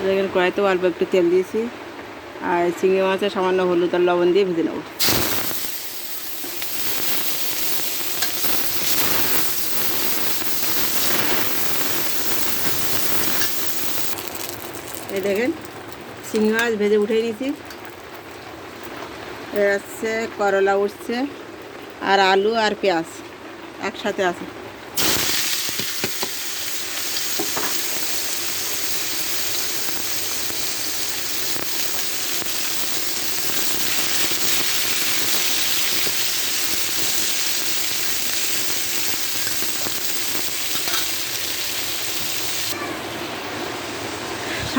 এখানে কড়াইতেও অল্প একটু তেল দিয়েছি। আর চিংড়ি মাছে সামান্য হলুদ আর লবণ দিয়ে ভেজে নেব। এই দেখেন, চিংড়ি মাছ ভেজে উঠে নিয়েছি। এ হচ্ছে করলা উঠছে, আর আলু আর পেঁয়াজ একসাথে আছে।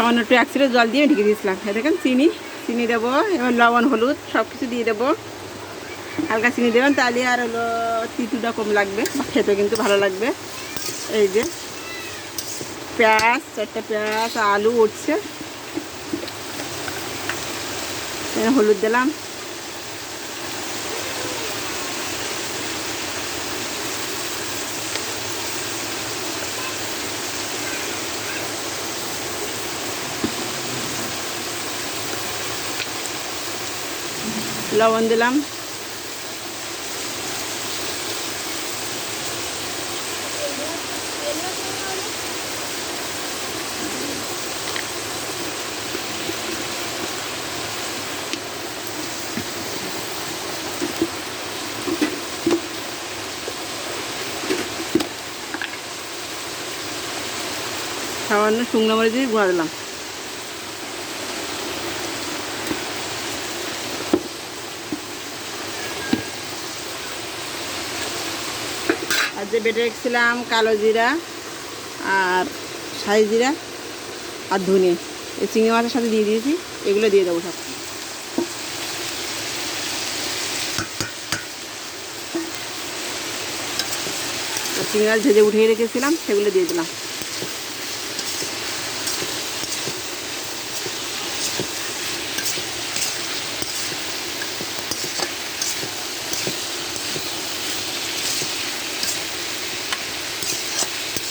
সামান্য একটু এক সিটে জল দিয়ে ঢেকে দিয়েছিলাম। দেখেন চিনি চিনি দেবো, এবার লবণ, হলুদ সব কিছু দিয়ে দেবো। হালকা চিনি দেবেন, তাহলে আর হলো তিতুটা কম লাগবে খেতে কিন্তু ভালো লাগবে। এই যে পেঁয়াজ, চারটা পেঁয়াজ, আলু উঠছে। হলুদ দিলাম। লবণ দিলাম। সামান্য শুকনো মরিচ দিয়ে গুঁড়া দিলাম। যে বেটে রেখেছিলাম কালো জিরা আর সাই জিরা আর ধনে। এই চিংড়ি মাছের সাথে দিয়ে দিয়েছি, এগুলো দিয়ে দেবো সব। চিংড়ি মাছ ভেজে উঠিয়ে রেখেছিলাম, সেগুলো দিয়ে দিলাম।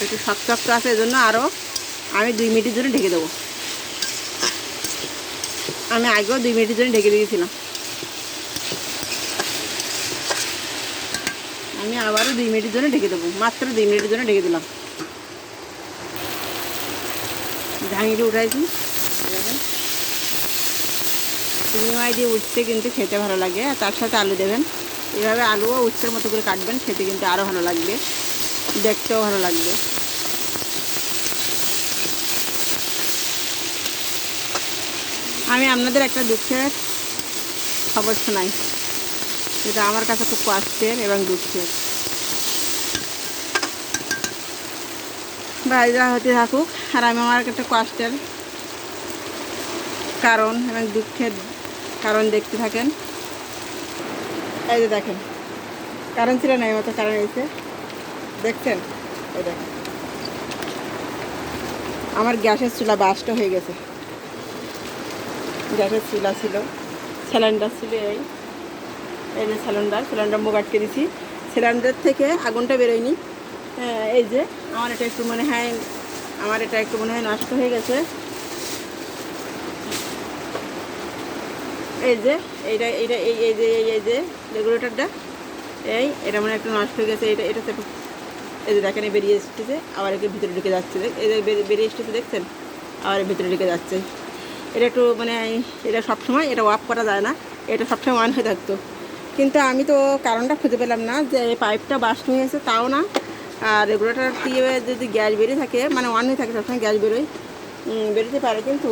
একটু শক্ত আছে এজন্য আরও আমি দুই মিনিটের জন্য ঢেকে দেবো। আমি আগেও দুই মিনিটের জন্য ঢেকে দিয়েছিলাম। আমি আবারও দুই মিনিটের জন্য ঢেকে দেবো। মাত্র দুই মিনিটের জন্য ঢেকে দিলাম। ঝাঙিয়ে উঠাইছি। চিংড়ি দিয়ে উঠতে কিন্তু খেতে ভালো লাগে। তার সাথে আলু দেবেন। এভাবে আলুও উচ্ছের মতো করে কাটবেন। খেতে কিন্তু আরও ভালো লাগবে। দেখতেও ভালো লাগবে। আমি আপনাদের একটা দুঃখের খবর শোনাই। যেটা আমার কাছে খুব কষ্টের এবং দুঃখের। বাইরা হতে থাকুক, আর আমি আমার একটা কষ্টের কারণ এবং দুঃখের কারণ দেখতে থাকেন। এই যে দেখেন, কারণ ছিল না এই মতো কারণ এসে দেখছেন? এই দেখেন। আমার গ্যাসের চুলা বাস্ট হয়ে গেছে। গ্যাসের চুলা ছিল সিলিন্ডার ছিল এই। এই যে সিলিন্ডার সিলিন্ডার মুখ আটকে দিছি। সিলিন্ডার থেকে আগুনটা বেরোয়নি। হ্যাঁ, এই যে আমার এটা একটু মনে হয় আমার এটা একটু মনে হয় নষ্ট হয়ে গেছে। এই যে এইটা এইটা এই এই যে এই এই যে রেগুলেটরটা এই এটা মানে একটু নষ্ট হয়ে গেছে এটা এটা তো এই যে দেখেন বেরিয়ে এসেছে আবার একে ভিতরে ঢুকে যাচ্ছে এই যে বেরিয়ে এসেছে দেখছেন? আবার ভিতরে ঢুকে যাচ্ছে। এটা একটু মানে এটা সবসময় এটা অফ করা যায় না, এটা সবসময় অন হয়ে থাকতো। কিন্তু আমি তো কারণটা খুঁজে পেলাম না যে এই পাইপটা বাস্ট হয়ে গেছে, তাও না। আর রেগুলেটার দিয়ে যদি গ্যাস বেরিয়ে থাকে মানে অন হয়ে থাকে, সবসময় গ্যাস বেরোয় বেরোতে পারে কিন্তু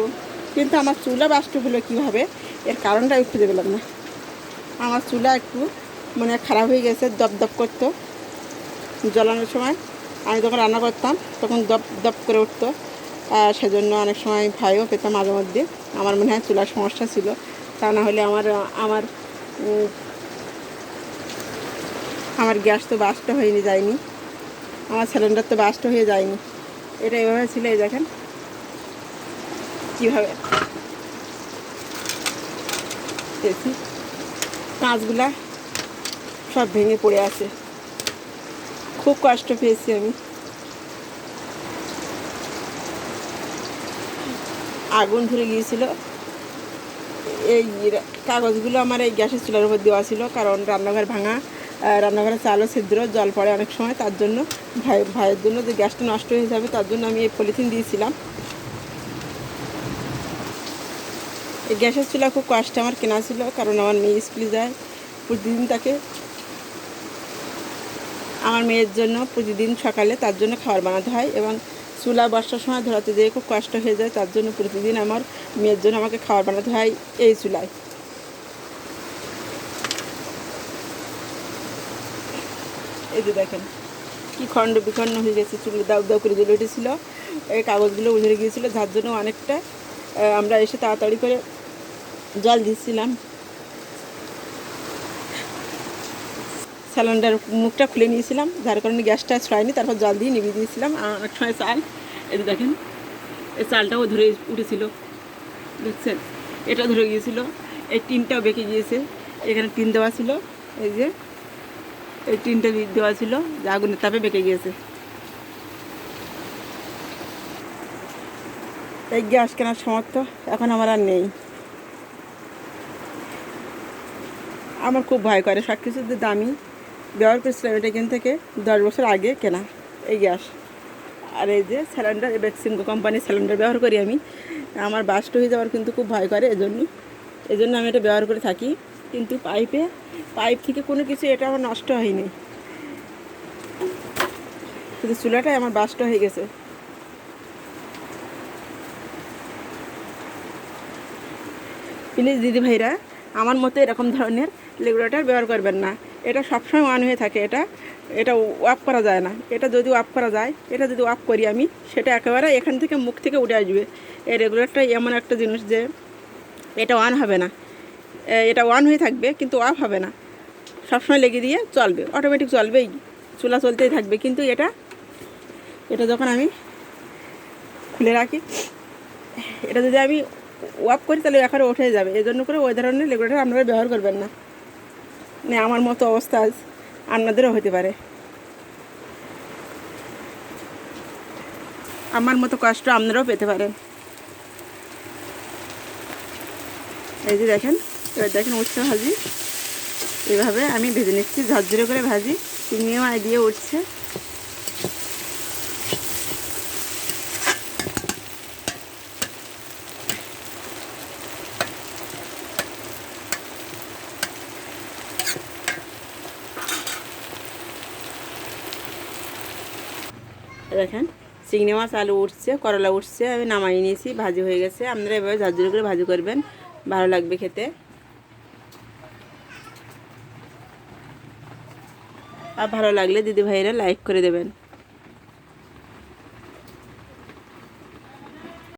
কিন্তু আমার চুলা বাস্ট হলো কীভাবে, এর কারণটা আমি খুঁজে পেলাম না। আমার চুলা একটু মানে খারাপ হয়ে গেছে, দপ দপ করতো। জ্বলানোর সময় আমি যখন রান্না করতাম, তখন দপ দপ করে উঠতো। সেজন্য অনেক সময় ভয়ও পেতাম মাঝে মধ্যে। আমার মনে হয় চুলার সমস্যা ছিল। তা না হলে আমার আমার আমার গ্যাস তো বাস্ট হয়নি, যায়নি। আমার সিলিন্ডার তো বাস্ট হয়ে যায়নি। এটা এভাবে ছিল, এই দেখেন। কীভাবে? পেয়েছি কাঁচগুলা সব ভেঙে পড়ে আছে। খুব কষ্ট পেয়েছি আমি। আগুন ধরে গিয়েছিল। এই কাগজগুলো আমার এই গ্যাসের চুলার উপর দেওয়া ছিল, কারণ রান্নাঘর ভাঙা রান্নাঘরে চালও ছিদ্র, জল পড়ে অনেক সময়, তার জন্য ভাই ভাইয়ের জন্য যে গ্যাসটা নষ্ট হয়ে যাবে, তার জন্য আমি এই পলিথিন দিয়েছিলাম। এই গ্যাসের চুলা খুব কষ্টে আমার কেনা ছিল, কারণ আমার মেয়ে স্কুলে যায় প্রতিদিন তাকে। আমার মেয়ের জন্য প্রতিদিন সকালে তার জন্য খাবার বানাতে হয় এবং চুলা বর্ষার সময় ধরাতে যেয়ে খুব কষ্ট হয়ে যায়, তার জন্য প্রতিদিন আমার মেয়ের জন্য আমাকে খাবার বানাতে হয় এই চুলায়। এই যে দেখেন, কি খণ্ড বিখণ্ড হয়ে গেছে চুলো দাউ দাউ করে জ্বলে উঠেছিল, এই কাগজগুলো উঝরে গিয়েছিল, যার জন্য অনেকটা আমরা এসে তাড়াতাড়ি করে জল দিচ্ছিলাম। সিলিন্ডার মুখটা খুলে নিয়েছিলাম, যার কারণে গ্যাসটা ছড়ায়নি তারপর জল দিয়ে নিভিয়ে দিয়েছিলাম। অনেক সময় চাল যে দেখেন, এই চালটাও ধরে উঠেছিল, দেখছেন? এটা ধরে গিয়েছিল, এই টিনটাও বেঁকে গিয়েছে। এখানে টিন দেওয়া ছিল, এই যে, এই টিনটা দেওয়া ছিল, যে আগুনের তাপে বেঁকে গিয়েছে। এই গ্যাস কেনার সামর্থ্য এখন আমার আর নেই। আমার খুব ভয় করে সব কিছু যে দামি। ব্যবহার করেছিলাম এটা এখান থেকে দশ বছর আগে কেনা। এই গ্যাস আর এই যে সিলিন্ডার বেক্সিমকো কোম্পানির সিলিন্ডার ব্যবহার করি আমি। আমার বাস্ট হয়ে যাওয়ার কিন্তু খুব ভয় করে এজন্য। এজন্য আমি এটা ব্যবহার করে থাকি। কিন্তু পাইপে, পাইপ থেকে কোনো কিছু এটা আমার নষ্ট হয়নি। কিন্তু চুলাটাই আমার বাস্ট হয়ে গেছে। প্লিজ দিদি ভাইরা, আমার মতো এরকম ধরনের রেগুলেটর ব্যবহার করবেন না। এটা সবসময় অন হয়ে থাকে, এটা এটা অফ করা যায় না। এটা যদি অফ করা যায়, এটা যদি অফ করি আমি, সেটা একেবারে এখান থেকে মুখ থেকে উঠে আসবে। এই রেগুলেটরটা এমন একটা জিনিস যে, এটা অন হবে না। এটা অন হয়ে থাকবে, কিন্তু অফ হবে না। সবসময় লেগে দিয়ে চলবে অটোমেটিক চলবেই, চুলা চলতেই থাকবে। কিন্তু এটা এটা যখন আমি খুলে রাখি, এটা যদি আমি ওয়াপ করি, তাহলে এখানে উঠে যাবে। এই জন্য করে ওই ধরনের রেগুলেটর আপনারা ব্যবহার করবেন না। মানে আমার মতো অবস্থা আজ আপনাদেরও হতে পারে। আমার মতো কষ্ট আপনারাও পেতে পারেন। এই যে দেখেন, এবার দেখেন উঠছে ভাজি। এভাবে আমি ভেজে নিচ্ছি, ঝরঝরে করে ভাজি। চিংড়ি আই দিয়ে উঠছে। দেখেন, চিংড়ি মাছ, আলু উঠছে, করলা উঠছে, আমি নামাই নিয়েছি, ভাজি হয়ে গেছে। আপনারা এভাবে ঝাঁঝুরি করে ভাজি করবেন, ভালো লাগবে খেতে। আর ভালো লাগলে দিদি ভাইরা লাইক করে দেবেন।